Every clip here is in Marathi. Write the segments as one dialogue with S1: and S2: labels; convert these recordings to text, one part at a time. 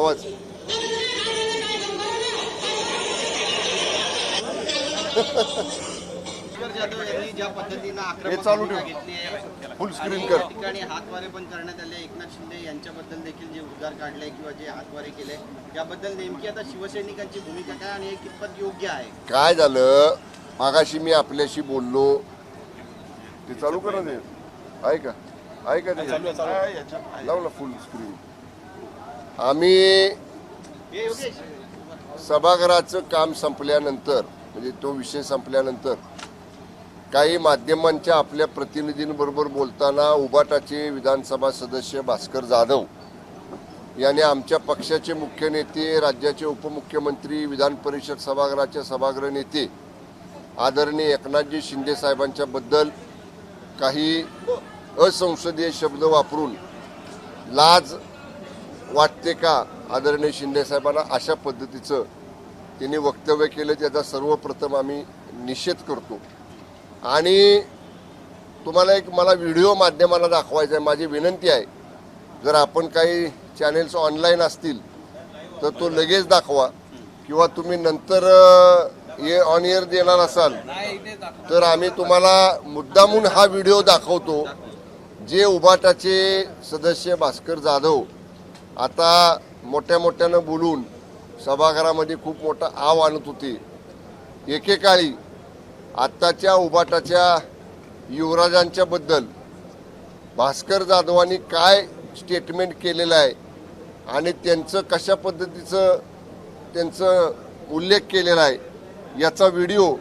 S1: आवाज.
S2: भास्कर जाधव यांनी ज्या पद्धतीनं
S1: हे चालू ठेव.
S2: घेतली आहे
S1: फुल स्क्रीन
S2: आणि
S1: कर.
S2: या ठिकाणी हातवारे पण करण्यात आले. एकनाथ शिंदे यांच्याबद्दल देखील जे उद्गार काढले किंवा जे हातवारे केले याबद्दल नेमकी आता शिवसैनिकांची भूमिका काय आणि हे कितपत योग्य आहे?
S1: काय झालं? मागाशी मी आपल्याशी बोललो. ते चालू करा ते. आहे का आहे का ते लाव ना फुल स्क्रीन आम्ही सभागृहाचं काम संपल्यानंतर म्हणजे तो विषय संपल्यानंतर काही माध्यमांच्या आपल्या प्रतिनिधींबरोबर बोलताना उबाटाचे विधानसभा सदस्य भास्कर जाधव याने आमच्या पक्षाचे मुख्य नेते राज्याचे उपमुख्यमंत्री विधान परिषद सभागृहाचे सभागृह नेते आदरणीय एकनाथजी शिंदे साहेबांच्याबद्दल काही असंसदीय शब्द वापरून लाज वाटते का आदरणीय शिंदे साहेबांना? अशा पद्धतीचं त्यांनी वक्तव्य केलं त्याचा सर्वप्रथम आम्ही निषेध करतो. आणि तुम्हाला एक मला व्हिडिओ माध्यमाला दाखवायचा आहे माझी विनंती आहे. जर आपण काही चॅनेल्स ऑनलाईन असतील तर तो लगेच दाखवा. किंवा तुम्ही नंतर ये ऑन इयर देणार असाल तर आम्ही तुम्हाला मुद्दामून हा व्हिडिओ दाखवतो. जे उबाटाचे सदस्य भास्कर जाधव आता मोठ्या मोठ्यानं बोलून सभागृहामध्ये खूप मोठा आव आणत होते. एकेकाळी आत्ताच्या उभाटाच्या युवराजांच्याबद्दल भास्कर जाधवांनी काय स्टेटमेंट केलेलं आहे आणि त्यांचं कशा पद्धतीचं त्यांचं उल्लेख केलेला आहे याचा व्हिडिओ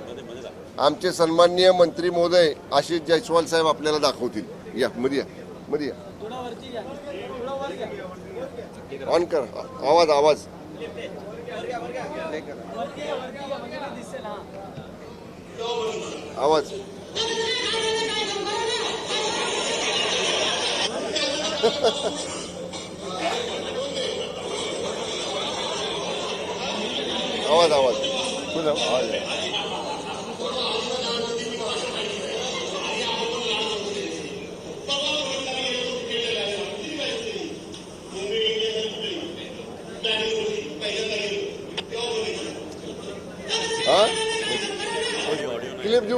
S1: आमचे सन्माननीय मंत्री महोदय आशिष जयस्वाल साहेब आपल्याला दाखवतील. या मध्ये या मध्ये या. ऑन कर. आवाज आवाज. आवाज. आवाज आवाज. तुझा आवाज.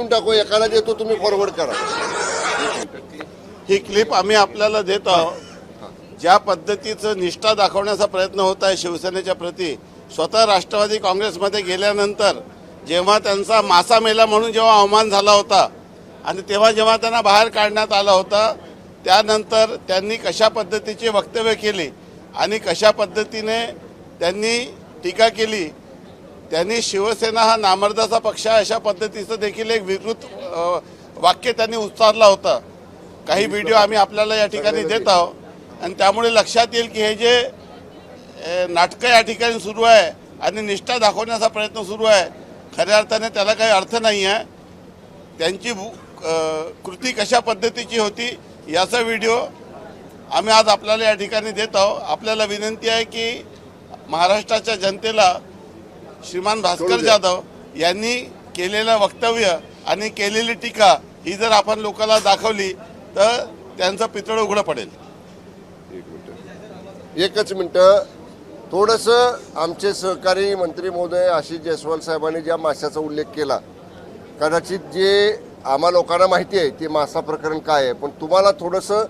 S1: करून टाकू एकाला देतो तुम्ही फॉरवर्ड करा.
S3: ही क्लिप आम्ही आपल्याला देत आहोत. ज्या पद्धतीचं निष्ठा दाखवण्याचा प्रयत्न होत आहे शिवसेनेच्या प्रती स्वतः राष्ट्रवादी काँग्रेसमध्ये गेल्यानंतर जेव्हा त्यांचा मासा मेला म्हणून जेव्हा अवमान झाला होता आणि तेव्हा जेव्हा त्यांना बाहेर काढण्यात आलं होतं त्यानंतर त्यांनी कशा पद्धतीची वक्तव्य केली आणि कशा पद्धतीने त्यांनी टीका केली त्यांनी शिवसेना हा नामर्दाचा पक्ष आहे अशा पद्धतीचं देखील एक विकृत वाक्य त्यांनी उच्चारलं होतं. काही व्हिडिओ आम्ही आपल्याला या ठिकाणी देत आहोत. आणि त्यामुळे लक्षात येईल की हे जे नाटकं या ठिकाणी सुरू आहे आणि निष्ठा दाखवण्याचा प्रयत्न सुरू आहे खऱ्या अर्थाने त्याला काही अर्थ नाही आहे त्यांची कृती कशा पद्धतीची होती याचा व्हिडिओ आम्ही आज आपल्याला या ठिकाणी देत आहोत. आपल्याला विनंती आहे की महाराष्ट्राच्या जनतेला श्रीमान भास्कर जाधव यांनी केलेलं वक्तव्य आणि केलेली टीका ही जर आपण लोकांना दाखवली तर त्यांचं पितळ उघडं पडेल.
S1: एक मिनिट. एकच मिनिट. थोडंसं आमचे सहकारी मंत्री महोदय आशिष जयस्वाल साहेबांनी ज्या माशाचा उल्लेख केला कदाचित जे आम्हा लोकांना माहिती आहे ते मासा प्रकरण काय आहे पण तुम्हाला थोडंसं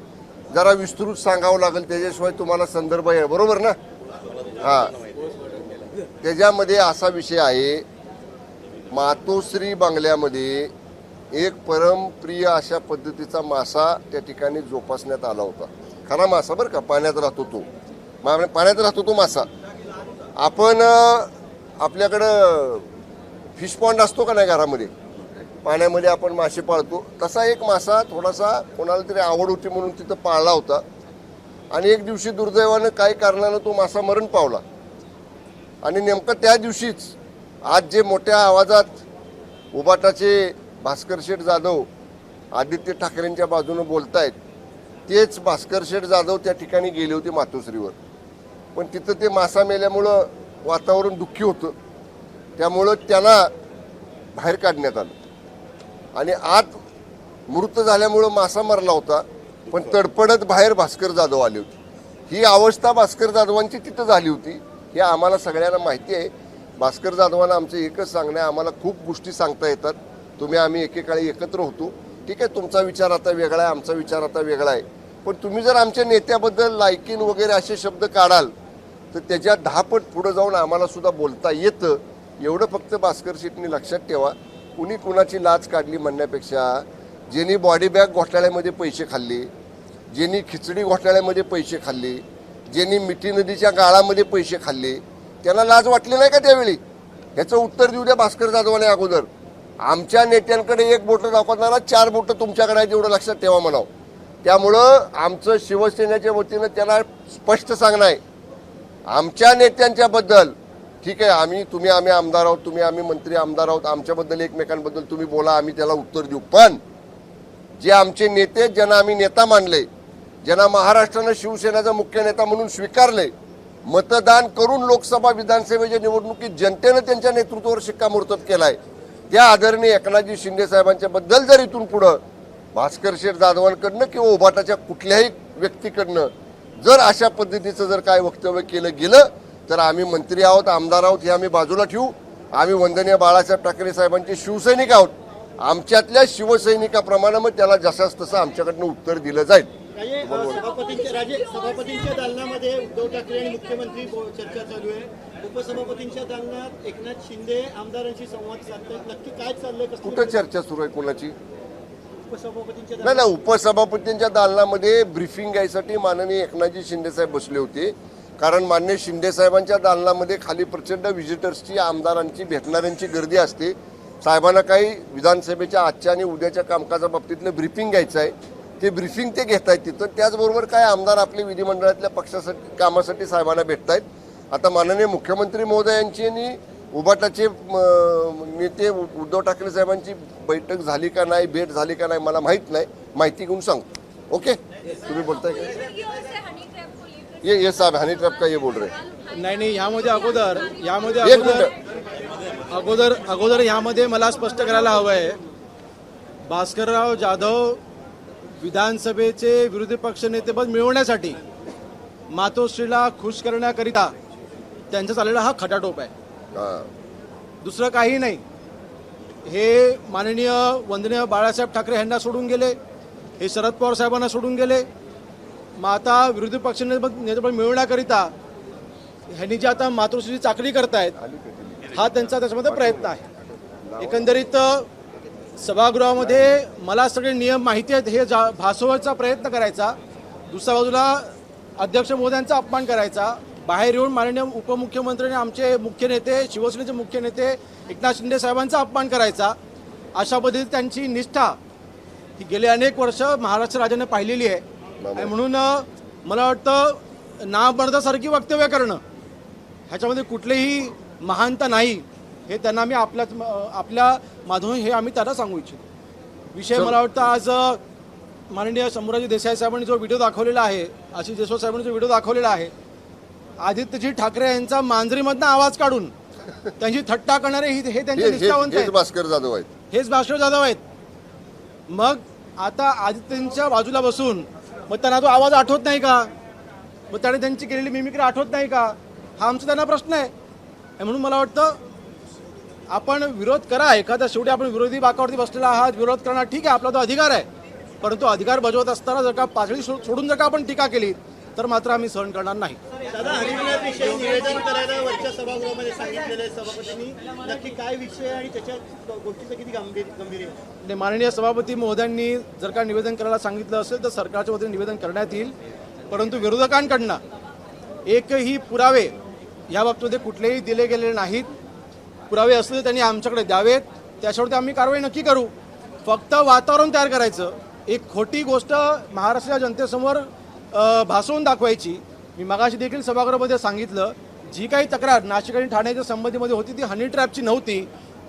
S1: जरा विस्तृत सांगावं लागेल त्याच्याशिवाय तुम्हाला संदर्भ आहे. बरोबर ना? हा. त्याच्यामध्ये असा विषय आहे मातोश्री बंगल्यामध्ये एक परमप्रिय अशा पद्धतीचा मासा त्या ठिकाणी जोपासण्यात आला होता. खरा मासा बरं का पाण्यात राहतो तो. पाण्यात राहतो तो मासा. आपण आपल्याकडं फिश पॉन्ड असतो का नाही घरामध्ये? पाण्यामध्ये आपण मासे पाळतो. तसा एक मासा थोडासा कोणाला तरी आवड होती म्हणून तिथं पाळला होता. आणि एक दिवशी दुर्दैवानं काही कारणानं तो मासा मरण पावला. आणि नेमकं त्या दिवशीच आज जे मोठ्या आवाजात उबाटाचे भास्कर शेठ जाधव आदित्य ठाकरेंच्या बाजूनं बोलत आहेत तेच भास्कर शेठ जाधव त्या ठिकाणी गेले होते मातोश्रीवर. पण तिथं ते मासा मेल्यामुळं वातावरण दुःखी होतं. त्यामुळं त्यांना बाहेर काढण्यात आलं. आणि आत मृत झाल्यामुळं मासा मरला होता पण तडपडत बाहेर भास्कर जाधव आले होते. ही अवस्था भास्कर जाधवांची तिथं झाली होती. हे आम्हाला सगळ्यांना माहिती आहे. भास्कर जाधवांना आमचं एकच सांगणं आहे आम्हाला खूप गोष्टी सांगता येतात. तुम्ही आम्ही एकेकाळी एकत्र होतो. ठीक आहे तुमचा विचार आता वेगळा आहे आमचा विचार आता वेगळा आहे. पण तुम्ही जर आमच्या नेत्याबद्दल लायकीन वगैरे असे शब्द काढाल तर त्याच्या दहापट पुढं जाऊन आम्हाला सुद्धा बोलता येतं. एवढं फक्त भास्कर शेटनी लक्षात ठेवा. कुणी कुणाची लाच काढली म्हणण्यापेक्षा ज्यांनी बॉडी बॅग घोटाळ्यामध्ये पैसे खाल्ले ज्यांनी खिचडी घोटाळ्यामध्ये पैसे खाल्ले ज्यांनी मिठी नदीच्या गाळामध्ये पैसे खाल्ले त्यांना लाज वाटली नाही का त्यावेळी? ह्याचं उत्तर देऊ द्या भास्कर जाधवाने अगोदर. आमच्या नेत्यांकडे एक बोटं दाखवताना चार बोटं तुमच्याकडे आहेत एवढं लक्षात ठेवा म्हणावं. त्यामुळं आमचं शिवसेनेच्या वतीनं त्याला स्पष्ट सांगणं आहे. आमच्या नेत्यांच्याबद्दल ठीक आहे आम्ही तुम्ही आम्ही आमदार आहोत तुम्ही आम्ही मंत्री आमदार आहोत आमच्याबद्दल एकमेकांबद्दल तुम्ही बोला आम्ही त्याला उत्तर देऊ. पण जे आमचे नेते ज्यांना आम्ही नेता मानले ज्यांना महाराष्ट्रानं शिवसेनेचा मुख्य नेता म्हणून स्वीकारले मतदान करून लोकसभा विधानसभेच्या निवडणुकीत जनतेनं त्यांच्या नेतृत्वावर शिक्कामोर्तब आहे त्या आदरणीय एकनाथजी शिंदे साहेबांच्या बद्दल जर इथून पुढं भास्कर शेठ जाधवांकडनं किंवा उभाटाच्या कुठल्याही व्यक्तीकडनं जर अशा पद्धतीचं जर काय वक्तव्य केलं गेलं तर आम्ही मंत्री आहोत आमदार आहोत हे आम्ही बाजूला ठेवू. आम्ही वंदनीय बाळासाहेब ठाकरे साहेबांचे शिवसैनिक आहोत. आमच्यातल्या शिवसैनिकाप्रमाणे मग त्याला जसाच तसं आमच्याकडनं उत्तर दिलं जाईल.
S4: राजे सभापतींच्या राजे सभापतींच्या दालनामध्ये उद्धव ठाकरे आणि मुख्यमंत्री चर्चा चालू आहे. उपसभापतींच्या दालनात एकनाथ शिंदे आमदारांशी संवाद साधतात नक्की काय चाललंय?
S1: कुठं चर्चा सुरू आहे कोणाची?
S4: उपसभापतींच्या
S1: नाही नाही उपसभापतींच्या दालनामध्ये ब्रीफिंग घ्यायसाठी माननीय एकनाथजी शिंदेसाहेब बसले होते. कारण मान्य शिंदेसाहेबांच्या दालनामध्ये खाली प्रचंड व्हिजिटर्सची आमदारांची भेटणाऱ्यांची गर्दी असते. साहेबांना काही विधानसभेच्या आजच्या आणि उद्याच्या कामकाजा बाबतीतलं ब्रीफिंग घ्यायचं आहे. ते ब्रीफिंग ते घेत आहेत तिथं त्याचबरोबर काय आमदार आपले विधिमंडळातल्या पक्षासाठी कामासाठी साहेबांना भेटत आहेत आता माननीय मुख्यमंत्री महोदयांची आणि उबाटाचे म, नेते उद्धव ठाकरे साहेबांची बैठक झाली का नाही भेट झाली का नाही मला माहीत नाही. माहिती घेऊन सांगतो ओके? तुम्ही बोलताय का? ये ये साहब हनी ट्रैप का ये बोल रहे
S5: नाही नाही यामध्ये अगोदर यामध्ये अगोदर अगोदर अगोदर यामध्ये मला स्पष्ट करायला हवं आहे भास्करराव जाधव विधानसभेचे विरोधी पक्षनेतेपद मिळवण्यासाठी मातोश्रीला खुश करण्याकरिता त्यांचा चाललेला हा खटाटोप आहे. दुसरं काही नाही. हे माननीय वंदनीय बाळासाहेब ठाकरे यांना सोडून गेले. हे शरद पवार साहेबांना सोडून गेले. मग आता विरोधी पक्ष नेतेपद मिळवण्याकरिता ह्यांनी जे आता मातृश्रीची चाकरी करतायत हा त्यांचा त्याच्यामध्ये प्रयत्न आहे. एकंदरीत सभागृहामध्ये मला सगळे नियम माहिती आहेत हे जा भासवण्याचा प्रयत्न करायचा. दुसऱ्या बाजूला अध्यक्ष महोदयांचा अपमान करायचा. बाहेर येऊन माननीय उपमुख्यमंत्री आणि आमचे मुख्य नेते शिवसेनेचे मुख्य नेते एकनाथ शिंदे साहेबांचा अपमान करायचा. अशा पद्धतीत त्यांची निष्ठा ही गेली अनेक वर्ष महाराष्ट्र राज्याने पाहिलेली आहे. आणि म्हणून मला वाटतं नामर्दासारखी वक्तव्य करणं ह्याच्यामध्ये कुठलीही महानता नाही. हे त्यांना मी आपल्या आपल्या माध्यमातून हे आम्ही त्यांना सांगू इच्छितो. विषय मला वाटतं आज माननीय शंभूराजी देसाई साहेबांनी जो व्हिडिओ दाखवलेला आहे आशिष देशमुख साहेबांनी जो व्हिडिओ दाखवलेला आहे आदित्यजी ठाकरे यांचा मांजरीमधनं आवाज काढून त्यांची थट्टा करणारे हे हे त्यांचे निष्ठावंत आहेत.
S1: भास्कर जाधव आहेत.
S5: हेच भास्कर जाधव आहेत. मग आता आदित्यंच्या बाजूला बसून मग त्यांना तो आवाज आठवत नाही का? मग त्याने त्यांची केलेली मिमिक्री आठवत नाही का? हा आमचा त्यांना प्रश्न आहे. म्हणून मला वाटतं आपण विरोध करा. एखादा शेवटी आपण विरोधी बाकावरती बसलेला आहात. विरोध करणं ठीक आहे आपला तो अधिकार आहे. परंतु अधिकार बजावत असताना जर का पातळी सोडून जर का आपण टीका केली तर मात्र आम्ही सहन करणार नाही. माननीय सभापती महोदयांनी जर का निवेदन करायला सांगितलं असेल तर सरकारच्या वतीने निवेदन करण्यात येईल. परंतु विरोधकांकडनं एकही पुरावे या बाबतीमध्ये कुठलेही दिले गेलेले नाहीत. पुरावे असले त्यांनी आमच्याकडे द्यावेत. त्याच्यावरती आम्ही कारवाई नक्की करू. फक्त वातावरण तयार करायचं. एक खोटी गोष्ट महाराष्ट्राच्या जनतेसमोर भासवून दाखवायची. मी मगाशी देखील सभागृहामध्ये सांगितलं जी काही तक्रार नाशिक आणि ठाण्याच्या संबंधीमध्ये होती ती हनी ट्रॅपची नव्हती.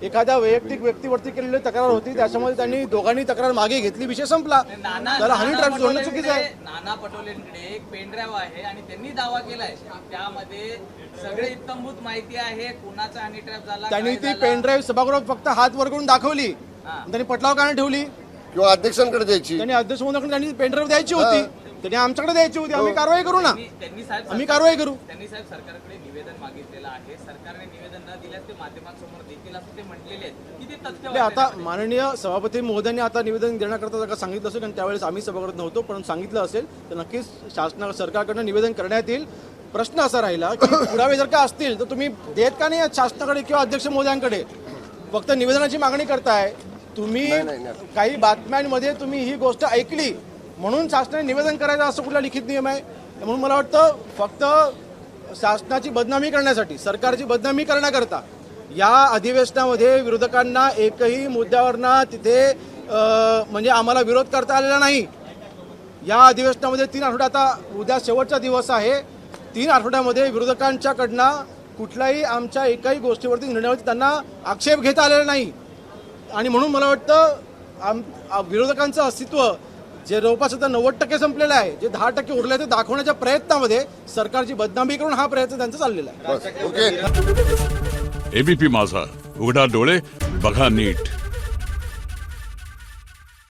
S5: एखाद्या वैयक्तिक व्यक्तीवरती केलेली तक्रार होती त्याच्यामध्ये त्यांनी दोघांनी तक्रार मागे घेतली विषय संपला. त्याला हनी ट्रॅप जोडणं चुकीचं आहे.
S6: नाना पटोलेंकडे एक पेनड्राईव्ह आहे आणि त्यांनी दावा केलाय. त्यामध्ये सगळे इत्तमभूत माहिती आहे कुणाचा हनी ट्रॅप झाला
S5: त्यांनी ती. पेनड्राईव्ह सभागृहात फक्त हात वर करून दाखवली.
S6: हा.
S5: त्यांनी पटलाव का नाही ठेवली.
S1: किंवा अध्यक्षांकडे द्यायची.
S5: त्यांनी अध्यक्ष महोदयाकडे त्यांनी पेनड्राईव्ह द्यायची होती. त्यांनी आमच्याकडे द्यायची होती. आम्ही कारवाई करू ना.
S6: त्यांनी- त्यांनी साहेब
S5: आम्ही कारवाई करू.
S6: त्यांनी साहेब सरकारकडे निवेदन मागितलेलं आहे. सरकारने निवेदन न दिल्यास ते माध्यमांसमोर देतील असं ते म्हटलेले आहेत. किती तथ्य
S5: आता माननीय सभापती महोदयांनी आता निवेदन देण्याकरता जर का सांगितलं असेल आणि त्यावेळेस आम्ही सभागृहात नव्हतो पण सांगितलं असेल तर नक्कीच शासना सरकारकडनं निवेदन करण्यात येईल. प्रश्न असा राहिला की पुरावे जर का असतील तर तुम्ही देत का नाही शासनाकडे किंवा अध्यक्ष महोदयांकडे? फक्त निवेदनाची मागणी करताय. तुम्ही काही बातम्यांमध्ये तुम्ही ही गोष्ट ऐकली म्हणून शासनाने निवेदन करायचं असं कुठला लिखित नियम आहे? म्हणून मला वाटतं फक्त शासनाची बदनामी करण्यासाठी सरकारची बदनामी करण्याकरता या अधिवेशनामध्ये विरोधकांना एकही मुद्द्यावरना तिथे म्हणजे आम्हाला विरोध करता आलेला नाही. या अधिवेशनामध्ये तीन आठवडे आता उद्या शेवटचा दिवस आहे. तीन आठवड्यामध्ये विरोधकांच्याकडनं कुठल्याही आमच्या एकाही गोष्टीवरती निर्णयावरती त्यांना आक्षेप घेता आलेला नाही. आणि म्हणून मला वाटतं आम विरोधकांचं अस्तित्व जे जवळपास आता नव्वद टक्के संपलेलं आहे. जे दहा टक्के उरले ते दाखवण्याच्या प्रयत्नामध्ये सरकारची बदनामी करून हा प्रयत्न त्यांचा चाललेला आहे.
S7: एबीपी माझा उघडा डोळे बघा नीट.